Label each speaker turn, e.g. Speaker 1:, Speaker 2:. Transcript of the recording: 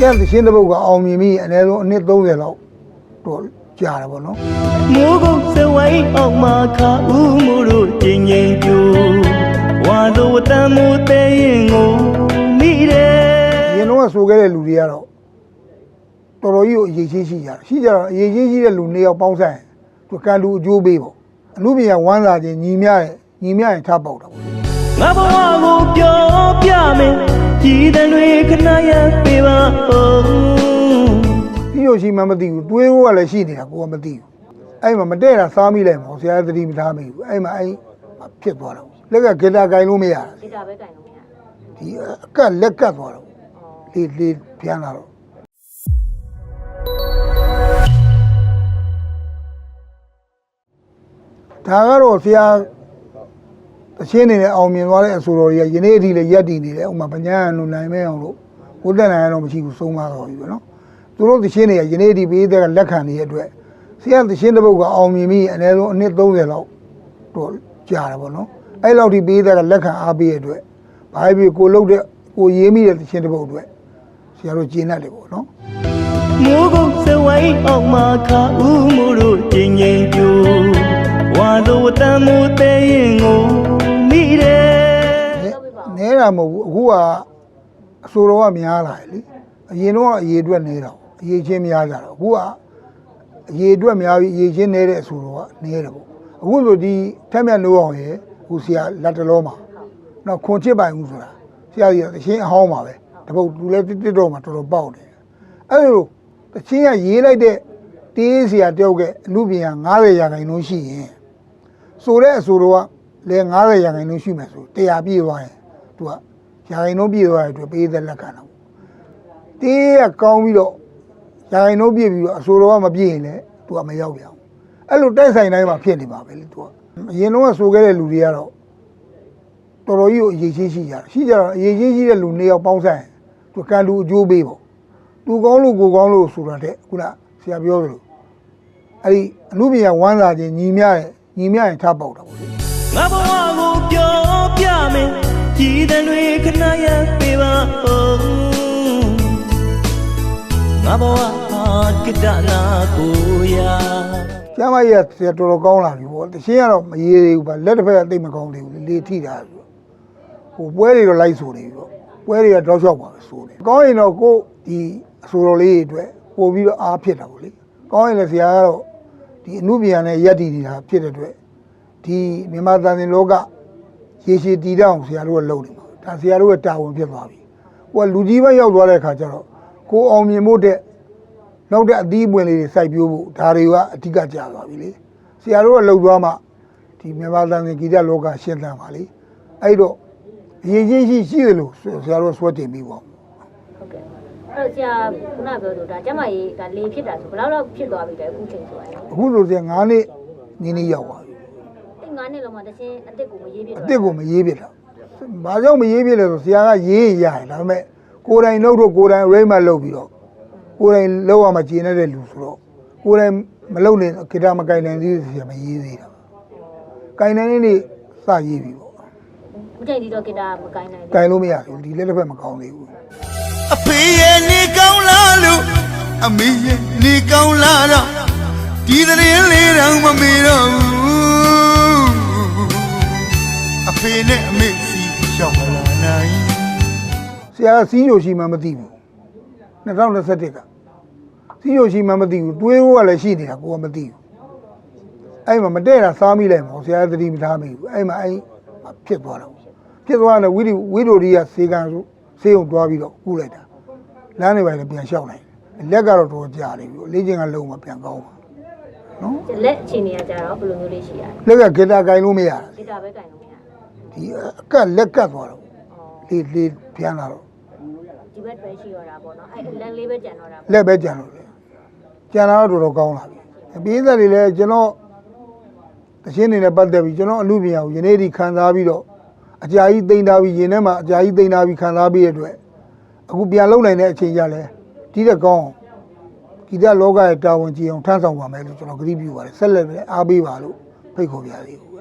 Speaker 1: ကျန်သရှင်းတစ်ပုတ်ကအောင်မြင်ပြီးအနည်းဆုံးအနှစ်30လောက်တော့ကြာတယ်ပေါ့နော်
Speaker 2: မိုးကုတ်စဝိုင်းအောင်မှာခါဦးမှုတို့တင်ငင်ပြိုဝါတို့ဝတ္တမိုးတဲ့ရင်ကိုမိတယ်
Speaker 1: ရင်တော့ဆိုခဲ့တဲ့လူတွေကတော့တော်တော်ကြီးကိုအရေးချင်းရှိကြတယ်ရှိကြတော့အရေးချင်းရှိတဲ့လူနှစ်ယောက်ပေါင်းဆိုင်သူကံလူအကျိုးပေးပေါ့အမှုပညာဝမ်းသာခြင်းညီမြရဲ့ညီမြရင်ထပ်ပေါက်တာပေါ့
Speaker 2: ငါဘဝကိုပြောပြမယ် ကြည်တဲ့တွေခဏရပေးပါဦး
Speaker 1: ပြီးလို့ရှိမှမသိဘူးတွေးဖို့ကလည်းရှိနေတာကိုကမသိဘူးအဲ့မှာမတဲ့တာစားမိလိုက်မှာဆရာသတိမထားမိဘူးအဲ့မှာအဲ့ဖြစ်သွားတော့လက်ကဂီတာကင်လို့မရတာ
Speaker 3: ဒေတာပဲကင်လို့မရဘူး
Speaker 1: ဒီအကက်လက်ကတ်သွားတော့လေးလေးပြန်လာတော့ဒါကတော့ဆရာ တချင်းနေနဲ့အောင်မြင်သွားတဲ့အဆိုတော်ကြီးကယနေ့အထိလည်းရက်တည်နေတယ်ဥမာပညာရံလို့နိုင်မဲအောင်လို့ဘုဒ္ဓနိုင်ရံတော့မရှိဘူးဆုံးမတော့ပြီပဲနော်သူတို့တချင်းတွေကယနေ့အထိပေးတဲ့ကလက်ခံနေတဲ့အတွက်ဆရာတချင်းတစ်ပုတ်ကအောင်မြင်ပြီးအနည်းဆုံးအနှစ်30လောက်တော့ကြာတယ်ပေါ့နော်အဲ့လောက်ထိပေးတဲ့ကလက်ခံအားပေးရတဲ့အတွက်ဘာဖြစ်ကိုလုတ်တဲ့ကိုရေးမိတဲ့တချင်းတစ်ပုတ်အတွက်ဆရာတို့ကျင်းတတ်တယ်ပေါ့နော်
Speaker 2: မိုးကုတ်စဝိုင်းအောင်မှာခါဦးမှုတို့တင်ငင်ပြိုဝါတို့ဝတ္တမိုးတဲ့ရင်ကိုမိတယ်
Speaker 1: နဲတာမဟုတ်ဘူးအခုကအဆိုတော်ကများလာတယ်လေအရင်တော့အရေးအတွက်နေတာပေါ့အရေးချင်းများကြတော့အခုကအရေးအတွက်များပြီးအရေးချင်းနေတဲ့အဆိုတော်ကနေတယ်ပေါ့အခုဆိုဒီထက်မြတ်နိုးအောင်ရဲ့အခုဆရာလက်တလုံးမှာတော့ခွန်ချစ်ပိုင်ဦးဆိုတာဆရာကြီးကအချင်းအဟောင်းပါပဲတပုတ်သူလည်းတစ်တစ်တော့မှတော်တော်ပေါက်တယ်အဲ့လိုတချင်းကရေးလိုက်တဲ့တေးဆရာတယောက်ကအမှုပညာ90ရာခိုင်နှုန်းရှိရင်ဆိုတဲ့အဆိုတော်ကလည်း90ရာခိုင်နှုန်းရှိမယ်ဆို100ပြည့်သွားရင် သူကရာခိုင်နှုန်းပြည့်သွားတဲ့အတွက်ပေးတဲ့လက်ခံတော့တေးကကောင်းပြီးတော့ရာခိုင်နှုန်းပြည့်ပြီးတော့အဆိုတော်ကမပြည့်ရင်လည်းသူကမရောက်ပြန်ဘူးအဲ့လိုတိုက်ဆိုင်တိုင်းမှာဖြစ်နေပါပဲလေသူကအရင်တော့ဆိုခဲ့တဲ့လူတွေကတော့တော်တော်ကြီးကိုအရေးချင်းရှိကြတယ်ရှိကြတော့အရေးချင်းရှိတဲ့လူနှစ်ယောက်ပေါင်းဆိုင်သူကံလူအကျိုးပေးပေါ့သူကောင်းလို့ကိုကောင်းလို့ဆိုတာတဲ့ခုနဆရာပြောသလိုအဲ့ဒီအမှုပညာဝမ်းသာခြင်းညီမြရဲ့ညီမြရင်ထပ်ပေါက်တာပေါ့လေ
Speaker 2: ငါဘဝကိုပြောပြမယ် ကြည်တဲ့တွေခဏရပေးပါဦးငါဘဝဟာကိတနာကိုရာ
Speaker 1: ကျမ်းမကြီးကဆရာတော်တော်ကောင်းလာပြီပေါ့တရှင်းကတော့မရေးသေးဘူးပါလက်တစ်ဖက်ကတိတ်မကောင်းသေးဘူးလေလေထိတာဆိုတော့ဟိုပွဲတွေတော့လိုက်ဆိုနေပြီပေါ့ပွဲတွေကတော့လျှောက်ပါပဲဆိုနေကောင်းရင်တော့ကိုဒီအဆိုတော်လေးတွေအတွက်ပို့ပြီးတော့အားဖြစ်တာပေါ့လေကောင်းရင်လည်းဆရာကတော့ဒီအမှုပညာနဲ့ရက်တည်နေတာဖြစ်တဲ့အတွက်ဒီမြန်မာတန်တင်လောက ရေရှည်တည်တောင်ဆရာတို့ကလုပ်နေမှာဒါဆရာတို့ရဲ့တာဝန်ဖြစ်သွားပြီဟိုကလူကြီးဘက်ရောက်သွားတဲ့အခါကျတော့ကိုအောင်မြင်ဖို့တဲ့နောက်တဲ့အသီးပွင့်လေးတွေစိုက်ပျိုးဖို့ဒါတွေကအဓိကကြာသွားပြီလေဆရာတို့ကလှုပ်သွားမှဒီမြန်မာတန်တင်ဂီတလောကရှင်းသန်ပါလေအဲ့တော့အရင်ချင်းရှိရှိတယ်လို့ဆရာတို့ဆွဲတင်ပြီးပေါ့
Speaker 3: ဟုတ်ကဲ့အဲ့တော့ဆရာခုနပြောလို့ဒါကျမကြီးကလေဖြစ်တာဆိုဘယ်လောက်တော့ဖြစ်သွားပြီလဲအခုချိန်ဆိုရင်
Speaker 1: အခုဆိုဆရာ9နှစ်နင်းနေရောက်သွားပြီ
Speaker 3: အဲ့ 9နှစ်လုံးမှတချင်းအစ်စ်ကိုမရေးပြ
Speaker 1: အစ်စ်ကိုမရေးပြစ်တာဘာကြောင့်မရေးပြစ်လဲဆိုဆရာကရေးရင်ရတယ်ဒါပေမဲ့ကိုယ်တိုင်လုပ်တော့ကိုယ်တိုင် rate မှလုပ်ပြီးတော့ကိုယ်တိုင်လောက်ရမှကျင်းတဲ့လူဆိုတော့ကိုယ်တိုင်မလုပ်နေဂီတာမကင်နိုင်သေးဆရာမရေးသေးတာကင်နိုင်နေနေစရေးပြီပေါ့
Speaker 3: မကြိုက်ဒီတော့ဂီတာမကိုင်းနိုင်
Speaker 1: ကင်လို့မရဘူးဒီလက်တစ်ဖက်မကောင်းသေးဘူး
Speaker 4: အဖေရဲ့နေကောင်းလာလို့အမေရဲ့နေကောင်းလာတော့ဒီသတင်းလေးတော့မမေတော့ဘူး ဖေနဲ့အမေစီရှောက်လာနိုင်
Speaker 1: ဆရာကစီးညိုရှိမှမသိဘူး2021ကစီးညိုရှိမှမသိဘူးတွေးဖို့ကလည်းရှိနေတာကိုကမသိဘူးအဲ့မှာမတဲ့တာစားမိလိုက်မှာဆရာသတိမထားမိဘူးအဲ့မှာအဲ့ဖြစ်သွားတော့ဖြစ်သွားတယ်ဝိဒိဝိဒိုရီကစေကံဆိုစေုံတွားပြီးတော့ကူးလိုက်တာလမ်းတွေပဲပြန်လျှောက်လိုက်လက်ကတော့တော်ကြာနေပြီလေ့ကျင့်ကလုံးမှပြန်ကောင်းပါနော်
Speaker 3: လက်အခြေအနေကကြတော့ဘယ်လိုမျိုးလေးရှိရလဲ
Speaker 1: လက်ကဂီတာကင်လို့မရတာ
Speaker 3: ဂီတာပဲကင်လို့မရဘူး
Speaker 1: ဒီအကက်လက်ကတ်သွားတော့လေးလေးပြန်လာတော့
Speaker 3: ဒီဘက်ပဲရှိရတာပေါ့နော်အဲ့လက်လေးပဲကြံတော့တာပေါ့
Speaker 1: လက်ပဲကြံလို့လေကြံလာတော့တော်တော်ကောင်းလာပြီပြည်သက်တွေလည်းကျွန်တော်တခြင်းနေနဲ့ပတ်သက်ပြီးကျွန်တော်အမှုပညာကိုယနေ့ဒီခံစားပြီးတော့အကြာကြီးသိမ့်ထားပြီးရင်ထဲမှာအကြာကြီးသိမ့်ထားပြီးခံစားပြီးရတဲ့အတွက်အခုပြန်လုံနိုင်တဲ့အချိန်ကြလဲဒီတဲ့ကောင်းဂီတလောကရဲ့တာဝန်ကြီးအောင်ထမ်းဆောင်ပါမယ်လို့ကျွန်တော်ကတိပြုပါတယ်ဆက်လက်ပဲအားပေးပါလို့ဖိတ်ခေါ်ပြရသေးဘူး